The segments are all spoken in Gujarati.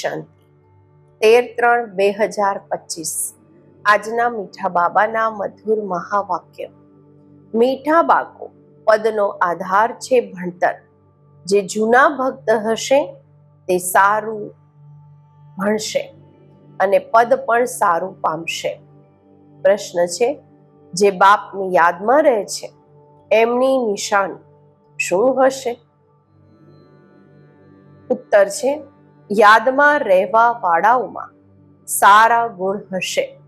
શાંતિ તેર ત્રણ બે હજાર પચીસ. આજના મીઠા બાબાના મધુર મહાવાક્ય. મીઠા બાકો પદનો આધાર છે ભણતર. જે જૂના ભક્ત હશે, તે સારું ભણશે અને પદ પણ સારું પામશે. પ્રશ્ન છે, જે બાપની યાદમાં રહે છે, એમની નિશાની શું હશે? ઉત્તર છે યાદમાં રહેવા વાળાઓમાં સારા ગુણ હશે.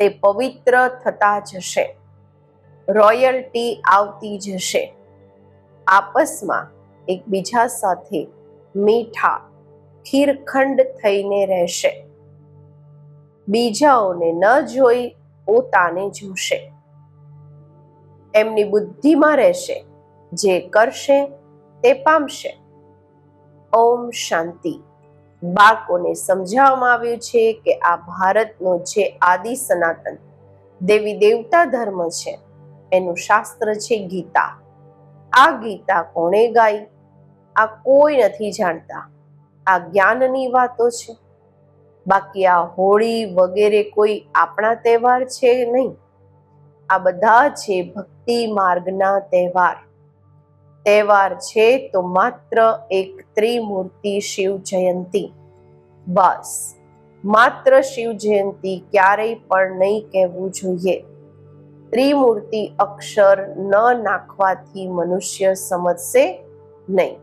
તે પવિત્ર થતા જશે. રોયલ્ટી આવતી જશે. આપસમાં એકબીજા સાથે મીઠા, ખીરખંડ થઈને રહેશે. બીજાઓને ન જોઈ પોતાને જોશે. એમની બુદ્ધિમાં રહેશે. જે કરશે તે પામશે. ઓમ શાંતિ. બાળકોને સમજાવવામાં આવ્યું છે કે આ ભારતનો જે આદિ સનાતન દેવી દેવતા ધર્મ છે, એનું શાસ્ત્ર છે ગીતા. આ ગીતા કોણે ગાઈ? આ કોઈ નથી જાણતા. આ જ્ઞાનની વાતો છે. બાકી આ હોળી વગેરે કોઈ આપણા તહેવાર છે નહીં? આ બધા છે ભક્તિ માર્ગના તહેવાર. તહેવાર છે તો માત્ર એક ત્રિમૂર્તિ શિવ જયંતી. બસ. માત્ર શિવ જયંતી ક્યારેય પણ નહીં કહેવું જોઈએ. ત્રિમૂર્તિ અક્ષર ન નાખવાથી મનુષ્ય સમજશે નહીં.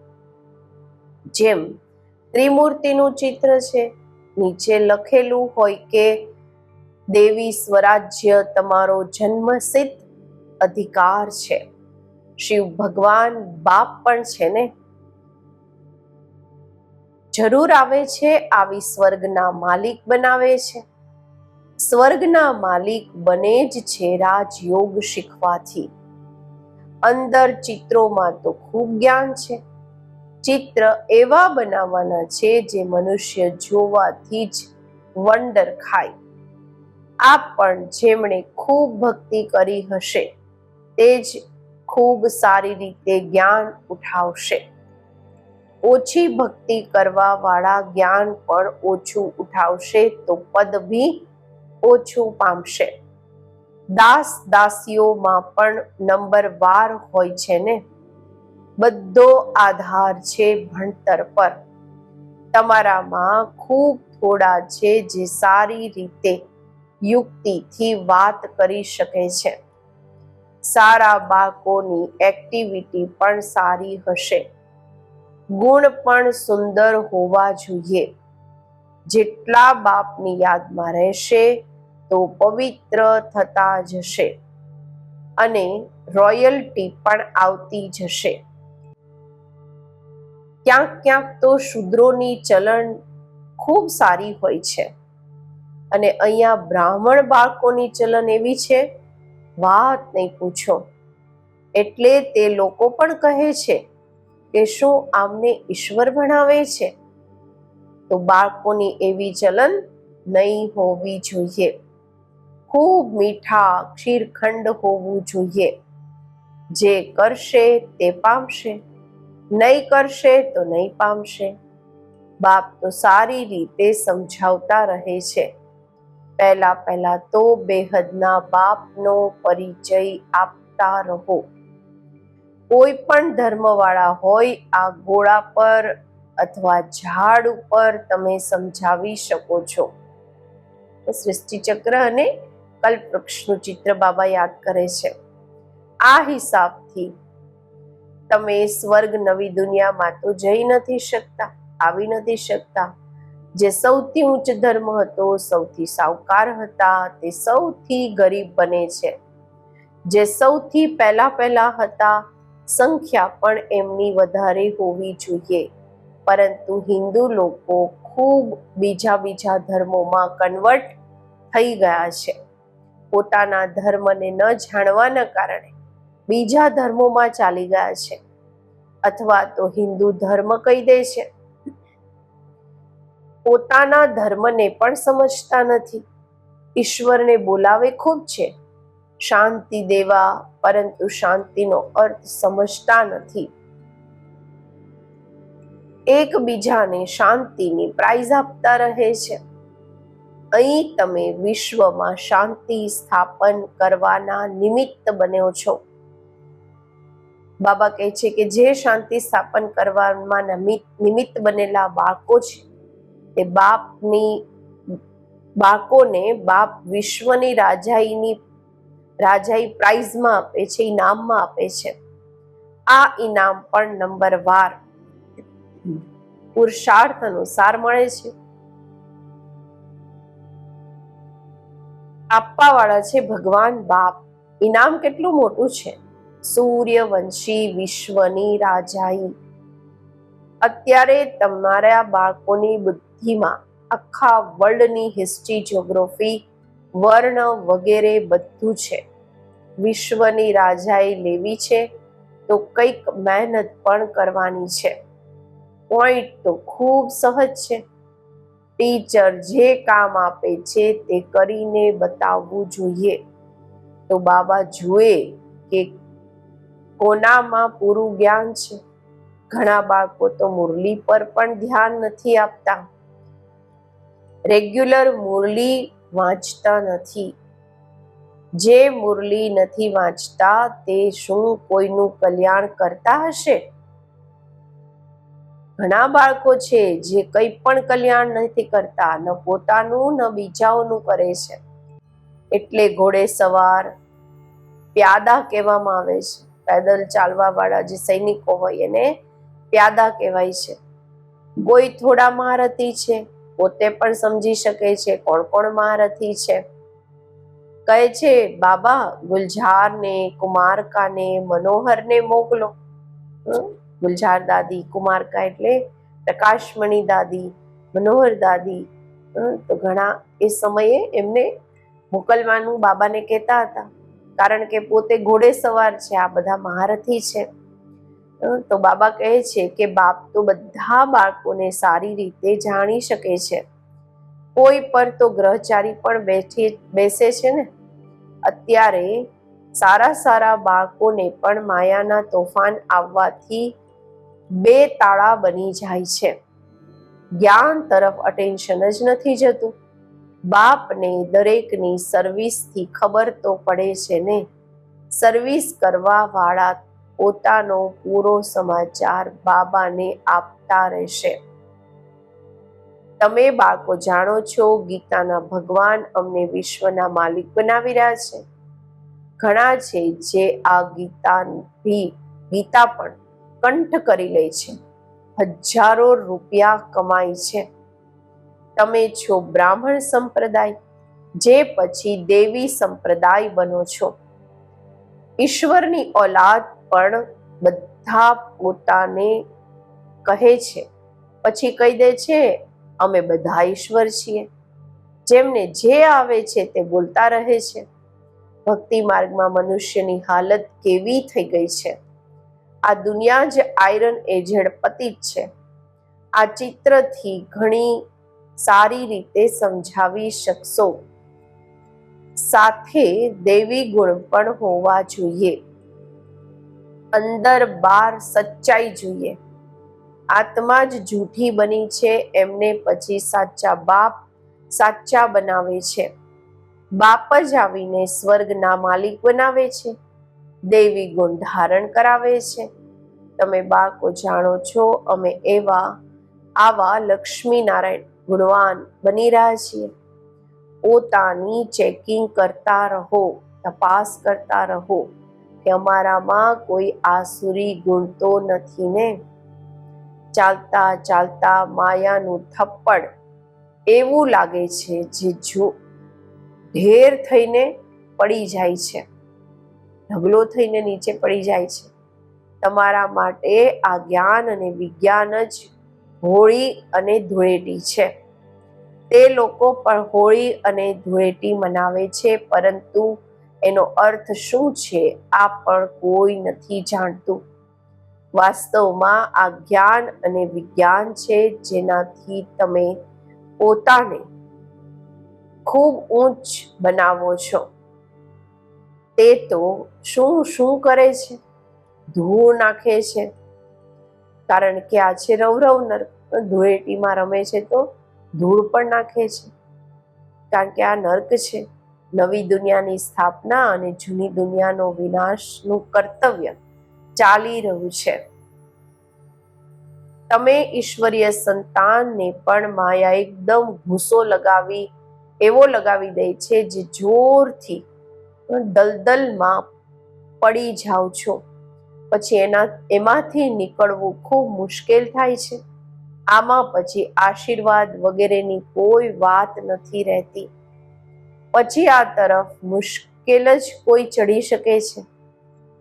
જેમ ત્રિમૂર્તિનું ચિત્ર છે, નીચે લખેલું હોય કે, દેવી સ્વરાજ્ય તમારો જન્મસિદ્ધ અધિકાર છે. શિવ ભગવાન બાપ પણ છે ને? જરૂર આવે છે આવી સ્વર્ગના માલિક બનાવે છે. સ્વર્ગના માલિક બને જ છે રાજયોગ શીખવાથી. અંદર ચિત્રોમાં તો ખૂબ જ્ઞાન છે. ચિત્ર એવા બનાવવાના છે જે મનુષ્ય જોવાથી જ વંડર ખાય. આ પણ જેમણે ખૂબ ભક્તિ કરી હશે, તે જ ખૂબ સારી રીતે જ્ઞાન ઉઠાવશે. ઓછી ભક્તિ કરવા વાળા જ્ઞાન પણ ઓછું ઉઠાવશે તો પદ બી ઓછું પામશે. દાસ દાસીઓમાં પણ નંબર વાર હોય છે ને? બધો આધાર છે ભણતર પર. તમારામાં ખૂબ થોડા છે જે સારી રીતે યુક્તિથી વાત કરી શકે છે. સારા બાળકોની એક્ટિવિટી પણ સારી હશે. ગુણ પણ સુંદર હોવા જોઈએ. જેટલા બાપની યાદમાં રહેશે, તો પવિત્ર થતા જશે. અને રોયલ્ટી પણ આવતી જશે. ક્યાંક ક્યાંક તો શુદ્રોની ચલણ ખૂબ સારી હોય છે. અને અહીંયા બ્રાહ્મણ બાળકોની ચલણ એવી છે વાત નહીં પૂછો. એટલે તે લોકો પણ કહે છે કે શું આમને ઈશ્વર ભણાવે છે? તો બાળકોની એવી ચલન નહીં હોવી જોઈએ. ખૂબ મીઠા ક્ષીરખંડ હોવું જોઈએ. જે કરશે તે પામશે. નહીં કરશે તો નહીં પામશે. બાપ તો સારી રીતે સમજાવતા રહે છે. પહેલા પહેલા તો બેહદના બાપનો પરિચય આપતા રહો. કોઈ પણ ધર્મવાળા હોય, આ ગોળા પર અથવા ઝાડ ઉપર તમે સમજાવી શકો છો. સૃષ્ટિચક્ર અને કલ્પવૃક્ષનું ચિત્ર બાબા યાદ કરે છે. આ હિસાબથી તમે સ્વર્ગ નવી દુનિયામાં તો જઈ નથી શકતા, આવી નથી શકતા. જે સૌથી ઉચ્ચ ધર્મ હતો, સૌથી સાવકાર હતા, તે સૌથી ગરીબ બને છે. જે સૌથી પહેલા પહેલા હતા, સંખ્યા પણ એમની વધારે હોવી જોઈએ. પરંતુ હિન્દુ લોકો ખૂબ બીજા બીજા ધર્મોમાં કન્વર્ટ થઈ ગયા છે. પોતાના ધર્મને ન જાણવાના કારણે બીજા ધર્મોમાં ચાલી ગયા છે. અથવા તો હિન્દુ ધર્મ કહી દે છે. પોતાના ધર્મને પણ સમજતા નથી. ઈશ્વરને બોલાવે ખૂબ છે. શાંતિ દેવા પરંતુ શાંતિનો અર્થ સમજતા નથી. એકબીજાને શાંતિની પ્રાઇઝ આપતા રહે છે. અહીં તમે વિશ્વમાં શાંતિ સ્થાપન કરવાના નિમિત્ત બન્યો છો. બાબા કહે છે કે જે શાંતિ સ્થાપન કરવામાં નમિત- નિમિત્ત બનેલા બાળકો છે તે બાપની બાકોને બાપ વિશ્વની રાજાઈની, રાજાઈ પ્રાઇઝમાં આપે છે, ઇનામમાં આપે છે. આ ઇનામ પણ નંબર વાર પુરુષાર્થ અનુસાર મળે છે. આપવા વાળા છે ભગવાન બાપ. ઇનામ કેટલું મોટું છે? સૂર્યવંશી વિશ્વની રાજાઈ. અત્યારે તમારા બાળકોની બુદ્ધિમાં આખા વર્લ્ડની હિસ્ટ્રી જ્યોગ્રાફી વર્ણ વગેરે બધું છે. વિશ્વની રાજાઈ લેવી છે તો કંઈક મહેનત પણ કરવાની છે. પોઈન્ટ તો ખૂબ સહજ છે. ટીચર જે કામ આપે છે તે કરીને બતાવવું જોઈએ. તો બાબા જુએ કે કોનામાં પૂરું જ્ઞાન છે. ઘણા બાળકો તો મુરલી પર પણ ધ્યાન નથી આપતા. રેગ્યુલર મુરલી વાંચતા નથી. જે મુરલી નથી વાંચતા, તે શું કોઈનું કલ્યાણ કરતા હશે? ઘણા બાળકો છે જે કંઈ પણ કલ્યાણ નથી કરતા, ન પોતાનું, ન બીજાઓનું કરે છે. એટલે ઘોડે સવાર, પ્યાદા કહેવામાં આવે છે. પેદલ ચાલવા વાળા જે સૈનિકો હોય એને પ્યાદા કહેવાય છે. કોઈ થોડા મહારથી છે પોતે પણ સમજી શકે છે કોણ કોણ મહારથી છે. કહે છે, બાબા, ગુલઝારને, કુમારકાને, મનોહરને મોકલો? ગુલઝાર દાદી, કુમારકા એટલે પ્રકાશમણી દાદી, મનોહર દાદી? તો ઘણા એ સમયે એમને મોકલવાનું બાબાને કહેતા હતા. કારણ કે પોતે ઘોડે સવાર છે, આ બધા મહારથી છે. તો બાબા કહે છે કે બાપ તો બધા બાળકોને સારી રીતે જાણી શકે છે. કોઈ પર તો ગ્રહચારી પણ બેઠી, બેસે છે ને? અત્યારે સારા સારા બાળકોને પણ માયાના તોફાન આવવાથી બે તાળા બની જાય છે. જ્ઞાન તરફ અટેન્શન જ નથી જતું. બાપને દરેકની સર્વિસથી ખબર તો પડે છે ને? સર્વિસ કરવા વાળા પોતાનો પૂરો સમાચાર બાબાને આપતા રહેશે. તમે બાળકો જાણો છો, ગીતાના ભગવાન અમને વિશ્વના માલિક બનાવી રહ્યા છે. ઘણા છે જે આ ગીતા ગીતા પણ કંઠ કરી લે છે. હજારો રૂપિયા કમાય છે. તમે છો બ્રાહ્મણ સંપ્રદાય, જે પછી દેવી સંપ્રદાય બનો છો. ઈશ્વરની ઓલાદ પણ બધા પોતાને કહે છે. પછી કહી દે છે, અમે બધા ઈશ્વર છીએ. જેમને જે આવે છે તે બોલતા રહે છે. ભક્તિ માર્ગમાં મનુષ્યની હાલત કેવી થઈ ગઈ છે? આ દુનિયા જ આયરન એજેડ પતિત છે. આ ચિત્રથી ઘણી સારી રીતે સમજાવી શકશો. સાથે દેવી ગુણ પણ હોવા જોઈએ. અંદર બાર સચ્ચાઈ જોઈએ. આત્મા જ જૂઠી બની છે, એમને પછી સાચા બાપ સાચા બનાવે છે. બાપ જ આવીને સ્વર્ગના માલિક બનાવે છે. દેવી ગુણ ધારણ કરાવે છે. તમે બાળકો જાણો છો, અમે એવા, આવા લક્ષ્મી નારાયણ ગુણવાન બની રહ્યા છીએ. પોતાની ચેકિંગ કરતા રહો, તપાસ કરતા રહો. કે અમારામાં કોઈ આસુરી ગુણ તો નથી ને? ચાલતા ચાલતા માયાનું થપ્પડ એવું લાગે છે જે જો ઢેર થઈને પડી જાય છે. ઢગલો થઈને નીચે પડી જાય છે. તમારા માટે આ જ્ઞાન અને વિજ્ઞાન જ હોળી અને ધૂળેટી છે. તે લોકો પણ હોળી અને ધૂળેટી મનાવે છે, પરંતુ એનો અર્થ શું છે, આ પણ કોઈ નથી જાણતું. વાસ્તવમાં આ જ્ઞાન અને વિજ્ઞાન છે, જેનાથી તમે પોતાને ખૂબ ઊંચ બનાવો છો. તે તો શું શું કરે છે? ધૂળ નાખે છે. કારણ કે આ છે રવરવ નર્ક ધૂળેટીમાં રમે છે તો ધૂળ પણ નાખે છે. કારણ કે આ નર્ક છે. નવી દુનિયાની સ્થાપના અને જૂની દુનિયાનો વિનાશનું કર્તવ્ય ચાલી રહ્યું છે. તમે ઈશ્વરીય સંતાનને પણ માયા એકદમ ભૂસો લગાવી, એવો લગાવી દે છે જે જોરથી દલદલમાં પડી જાઓ છો. પછી એના, એમાંથી નીકળવું ખૂબ મુશ્કેલ થાય છે. આમાં પછી આશીર્વાદ વગેરેની કોઈ વાત નથી રહેતી. પછી આ તરફ મુશ્કેલ જ કોઈ ચડી શકે છે.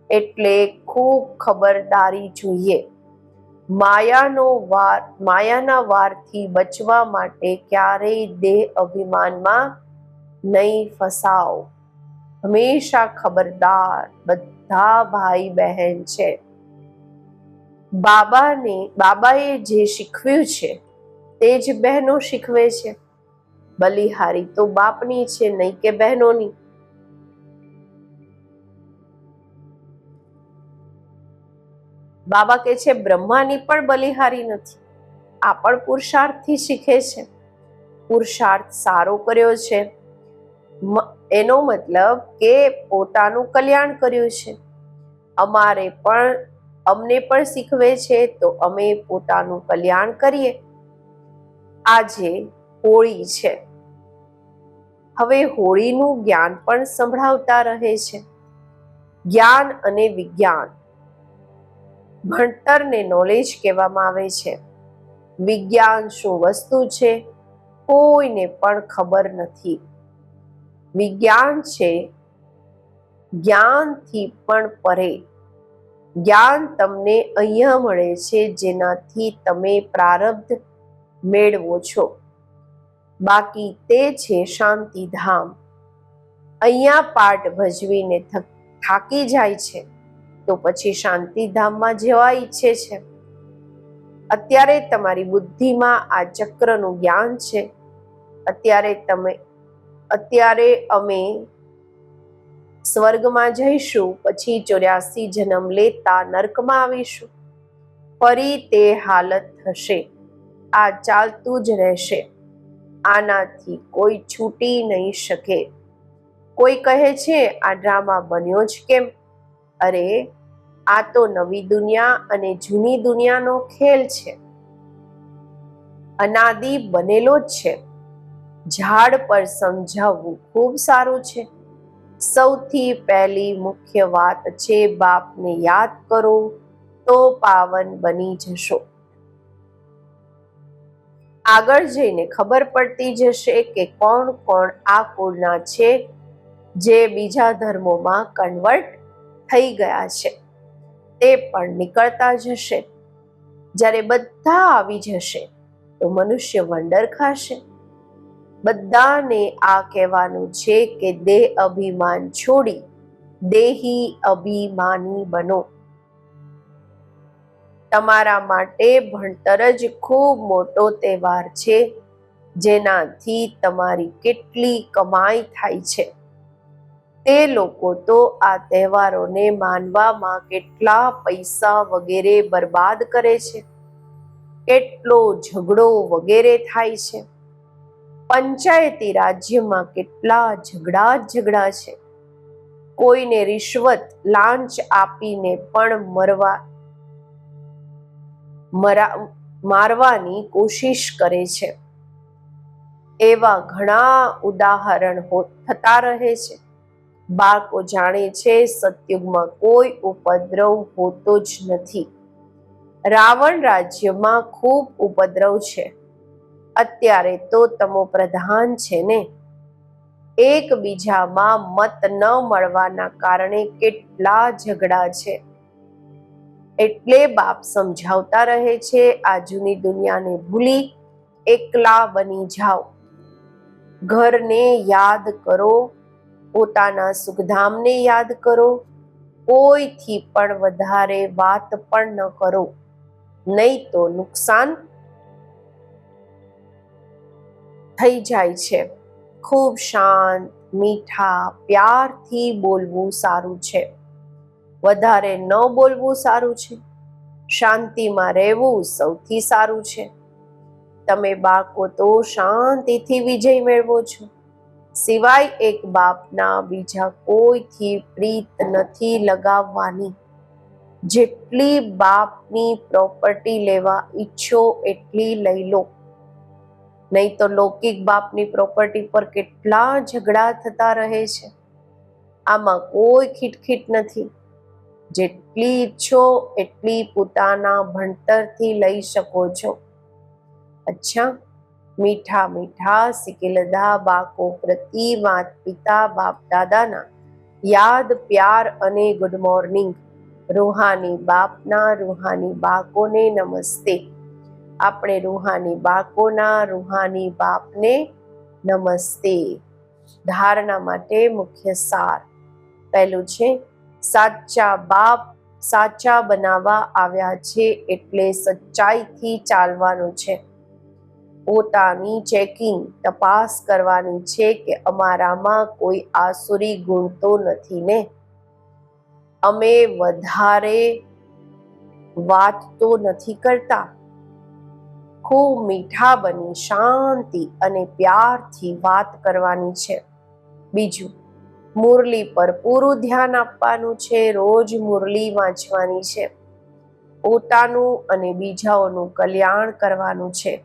એટલે ખૂબ ખબરદારી જોઈએ. માયાનો વાર, માયાના વારથી બચવા માટે ક્યારેય દેહ અભિમાનમાં નહીં ફસાઓ. હંમેશા ખબરદાર બધા ભાઈ બહેન છે. બાબાને, બાબાએ જે શીખવ્યું છે, તે જ બહેનો શીખવે છે. બલિહારી તો બાપની છે નહીં કે બહેનોની? બાબા કે છે, બ્રહ્માની પણ બલિહારી નથી. આ પણ પુરુષાર્થથી શીખે છે. પુરુષાર્થ સારો કર્યો છે. એનો મતલબ કે પોતાનું કલ્યાણ કર્યું છે. અમારે પણ, અમને પણ શીખવે છે, તો અમે પોતાનું કલ્યાણ કરીએ. આજે હોળી છે. હવે હોળીનું જ્ઞાન પણ સંભળાવતા રહે છે. જ્ઞાન અને વિજ્ઞાન. ભણતરને નોલેજ કહેવામાં આવે છે. વિજ્ઞાન શું વસ્તુ છે કોઈને પણ ખબર નથી. વિજ્ઞાન છે જ્ઞાનથી પણ પરે. જ્ઞાન તમને અહીંયા મળે છે જેનાથી તમે પ્રારબ્ધ મેળવો છો. બાકી તે છે શાંતિધામ. અહીંયા પાઠ ભજવીને થક- જાય છે, તો પછી શાંતિધામમાં જવા ઈચ્છે છે. અત્યારે તમારી બુદ્ધિમાં આ ચક્રનું જ્ઞાન છે. અત્યારે તમે, અત્યારે અમે સ્વર્ગમાં જઈશું, પછી ચોર્યાસી જન્મ લેતા નર્કમાં આવીશું. ફરી તે હાલત થશે. આ ચાલતું જ રહેશે. આનાથી કોઈ છૂટી નહીં શકે. કોઈ કહે છે, આ ડ્રામા બન્યો જ કેમ? અરે, આ તો નવી દુનિયા અને જૂની દુનિયાનો ખેલ છે. અનાદિ બનેલો જ છે. ઝાડ પર સમજાવવું ખૂબ સારું છે. સૌથી પહેલી મુખ્ય વાત છે બાપને યાદ કરો, તો પાવન બની જશો. આગળ જઈને ખબર પડતી જશે કે કોણ કોણ આ કુળના છે જે બીજા ધર્મોમાં કન્વર્ટ થઈ ગયા છે. તે પણ નીકળતા જશે. જ્યારે બધા આવી જશે, તો મનુષ્ય વંડર ખાશે. બધાને આ કહેવાનું છે કે દેહ અભિમાન છોડી દેહી અભિમાની બનો. તમારા માટે ભણતર જ ખૂબ મોટો તહેવાર છે. જેનાથી તમારી કેટલી કમાઈ થાય છે. તે લોકો તો આ તહેવારોને માનવામાં કેટલા પૈસા વગેરે બરબાદ કરે છે. કેટલો ઝઘડો વગેરે થાય છે. પંચાયતી રાજ્યમાં કેટલા ઝઘડા ઝઘડા છે. કોઈને રિશ્વત લાંચ આપીને પણ મરવા મરા મારવાની કોશિશ કરે છે. એવા ઘણા ઉદાહરણ થતા રહે છે. બાળકો જાણે છે સતયુગમાં કોઈ ઉપદ્રવ હોતો જ નથી. રાવણ રાજ્યમાં ખૂબ ઉપદ્રવ છે. અત્યારે તો તમો પ્રધાન છે ને. એકબીજામાં મત ન મળવાના કારણે કેટલા ઝઘડા છે. એટલે બાપ સમજાવતા રહે છે, આ જૂની દુનિયાને ભૂલી એકલા બની જાઓ. ઘરને યાદ કરો, પોતાના સુખધામને યાદ કરો. કોઈથી પણ વધારે વાત પણ ન કરો. નહીં તો નુકસાન થઈ જાય છે. ખૂબ શાંત, મીઠા, પ્યારથી બોલવું સારું છે. વધારે ન બોલવું સારું છે. શાંતિમાં રહેવું સૌથી સારું છે. તમે બાળકો તો શાંતિથી વિજય મેળવો છો. સિવાય એક બાપના બીજા કોઈથી પ્રીત નથી લગાવવાની. જેટલી બાપની પ્રોપર્ટી લેવા ઈચ્છો એટલી લઈ લો. નહીં તો લૌકિક બાપની પ્રોપર્ટી પર કેટલા ઝઘડા થતા રહે છે. આમાં કોઈ ખીટખીટ નથી. જેટલી ઈચ્છો એટલી પોતાના ભણતરથી લઈ શકો છો. અચ્છા, મીઠા મીઠા સિકેલદા બાકો પ્રતિ માત પિતા બાપ, દાદાના યાદ, પ્યાર અને ગુડ મોર્નિંગ રૂહાની બાપના રૂહાની બાકોને નમસ્તે. આપણે રૂહાની બાકોના રૂહાની બાપને નમસ્તે. ધારણા માટે મુખ્ય સાર. પહેલું છે સાચા બાપ સાચા બનાવવા આવ્યા છે એટલે સચ્ચાઈથી ચાલવાનું છે. પોતાની ચેકિંગ તપાસ કરવાની છે કે અમારામાં કોઈ આસુરી ગુણ તો નથી ને. અમે વધારે વાત તો નથી કરતા. ખૂબ મીઠા બની, શાંતિ અને પ્યારથી વાત કરવાની છે. બીજું મુરલી પર પૂરું ધ્યાન આપવાનું છે, રોજ મુરલી વાંચવાની છે. પોતાનું અને બીજાઓનું કલ્યાણ કરવાનું છે.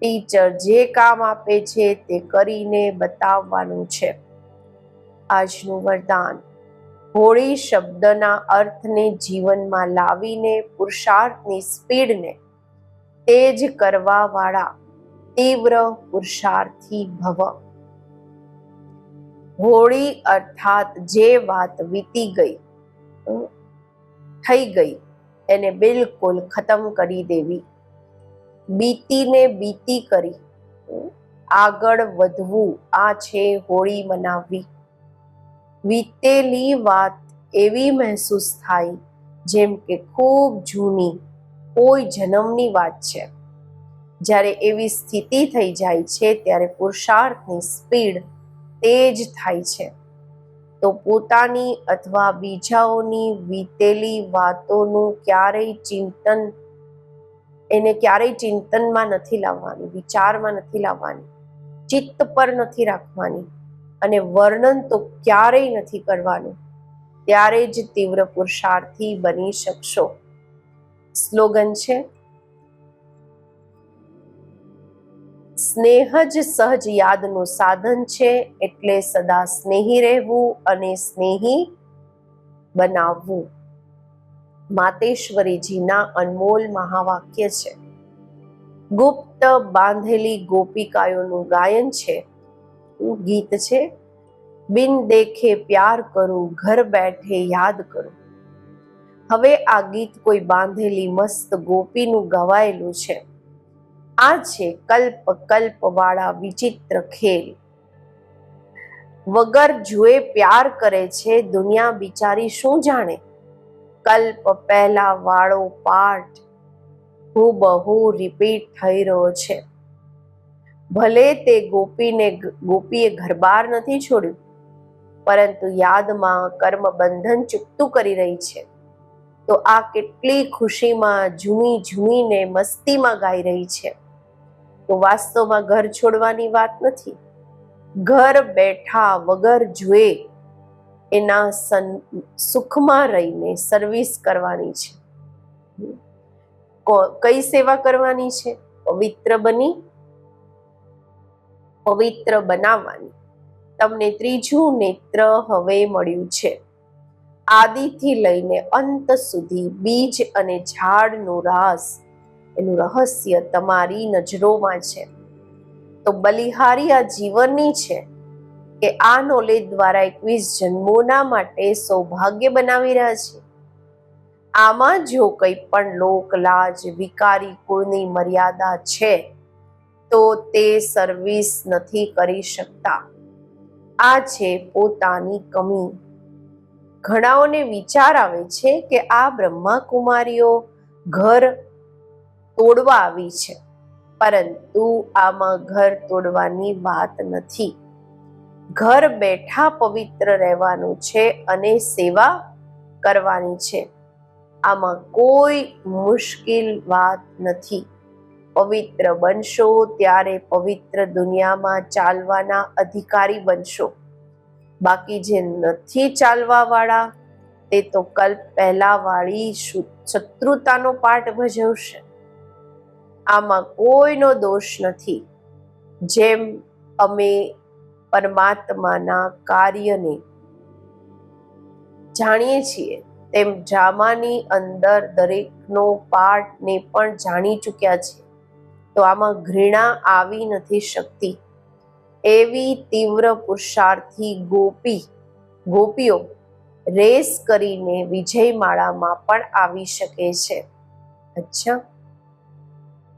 ટીચર જે કામ આપે છે તે કરીને બતાવવાનું છે. આજનું વરદાન, હોળી શબ્દના અર્થને જીવનમાં લાવીને, પુરુષાર્થની સ્પીડને તેજ કરવા વાળા તીવ્ર પુરુષાર્થી ભવ. હોળી અર્થાત જે વાત વીતી ગઈ થઈ ગઈ, એને બિલકુલ ખતમ કરી દેવી. બીતીને બીતી કરી આગળ વધવું, આ છે હોળી મનાવવી. વીતેલી વાત એવી મહેસૂસ થાય, જેમ કે ખૂબ જૂની, કોઈ જન્મની વાત છે. જ્યારે એવી સ્થિતિ થઈ જાય છે, ત્યારે પુરુષાર્થની સ્પીડ તેજ થાય છે. તો પોતાની અથવા બીજાઓની વીતેલી વાતોનું ક્યારેય ચિંતન, એને ક્યારેય ચિંતનમાં નથી લાવવાની, વિચારમાં નથી લાવવાની, ચિત્ત પર નથી રાખવાની અને વર્ણન તો ક્યારેય નથી કરવાનું. ત્યારે જ તીવ્ર પુરુષાર્થી બની શકશો. સ્લોગન છે સ્નેહ જ સહજ યાદનું સાધન છે એટલે સદા સ્નેહી રહેવું અને સ્નેહી બનાવવું. માતેશ્વરીજીના અનમોલ મહાવાક્ય છે. ગુપ્ત બાંધેલી ગોપિકાઓનું ગાયન છે. ગીત છે? બિન દેખે પ્યાર કરું, ઘર બેઠે યાદ કરું. હવે આ ગીત કોઈ બાંધેલી મસ્ત ગોપીનું ગવાયેલું છે. આ છે કલ્પ કલ્પ વાળા વિચિત્ર ખેલ. વગર જુએ પ્યાર કરે છે દુનિયા બિચારી શું જાણે? કલ્પ પહેલા વાળો પાઠ બહુ રિપીટ થઈ રહ્યો છે. ભલે તે ગોપીને, ગોપીએ ઘરબાર નથી છોડ્યું, પરંતુ યાદમાં કર્મ બંધન ચૂકતું કરી રહી છે. તો આ કેટલી ખુશીમાં ઝૂમી ઝૂમીને મસ્તીમાં ગાઈ રહી છે. તો વાસ્તવમાં ઘર છોડવાની વાત નથી. ઘર બેઠા વગર જુએ એના સન, સુખમાં રહીને સર્વિસ કરવાની છે. કઈ સેવા કરવાની છે? પવિત્ર બની, પવિત્ર બનાવવાની. તમને ત્રીજું નેત્ર હવે મળ્યું છે. આદિથી લઈને અંત સુધી બીજ અને ઝાડનું રાસ એનું રહસ્ય તમારી નજરોમાં છે. તો બલિહારી આ જીવનની છે કે આ નોલેજ દ્વારા એકવીસ જન્મોના માટે સૌભાગ્ય બનાવી રહ્યા છે. આમાં જો કંઈ પણ લોકલાજ વિકારી, કુળની મર્યાદા છે, તો તે સર્વિસ નથી કરી શકતા. આ છે પોતાની કમી. ઘણાઓને વિચાર આવે છે કે આ બ્રહ્મા કુમારીઓ ઘર તોડવા આવી છે. પરંતુ આમાં ઘર તોડવાની વાત નથી. ઘર બેઠા પવિત્ર રહેવાનું છે અને સેવા કરવાની છે. આમાં કોઈ મુશ્કેલ વાત નથી. પવિત્ર બનશો ત્યારે પવિત્ર દુનિયામાં ચાલવાના અધિકારી બનશો. બાકી જે નથી ચાલવા વાળા તે તો કલ્પ પહેલા વાળી શત્રુતાનો પાઠ ભજવશે. આમાં કોઈનો દોષ નથી. જેમ અમે પરમાત્માના કાર્યને જાણીએ છીએ, તેમ ડ્રામાની અંદર દરેકનો પાર્ટને પણ જાણી ચૂક્યા છે. તો આમાં ઘૃણા આવી નથી શકતી. એવી તીવ્ર પુરુષાર્થી ગોપી, ગોપીઓ રેસ કરીને વિજયમાળામાં પણ આવી શકે છે. અચ્છા.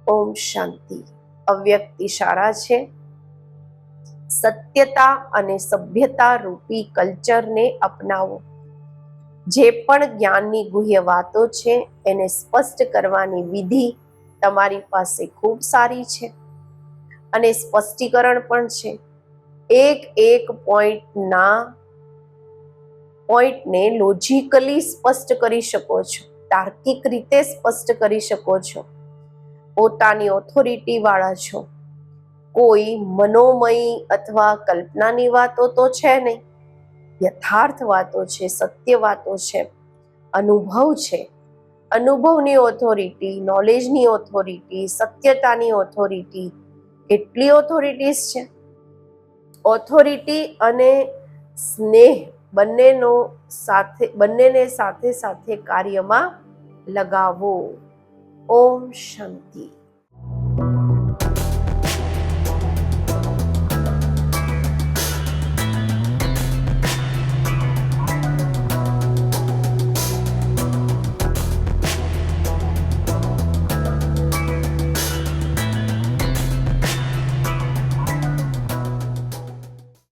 ઓમ શાંતિ. અવ્યક્ત ઇશારા છે. સત્યતા અને સભ્યતા રૂપી કલ્ચરને અપનાવો. જે પણ જ્ઞાનની ગુહ્ય વાતો છે, એને સ્પષ્ટ કરવાની વિધિ તમારી પાસે ખૂબ સારી છે. અને સ્પષ્ટીકરણ પણ છે. એક એક પોઈન્ટના પોઈન્ટને લોજિકલી સ્પષ્ટ કરી શકો છો. તાર્કિક રીતે સ્પષ્ટ કરી શકો છો. પોતાની ઓથોરિટી વાળા છો. કોઈ મનોમય અથવા કલ્પનાની વાતો તો છે નહીં. યથાર્થ વાતો છે, સત્ય વાતો છે, અનુભવ છે. અનુભવની ઓથોરિટી નોલેજની ઓથોરિટી સત્યતાની ઓથોરિટી કેટલી ઓથોરિટીઝ છે? ઓથોરિટી અને સ્નેહ બંનેનો સાથે, બંનેને સાથે સાથે કાર્યમાં લગાવો. ઓમ શાંતિ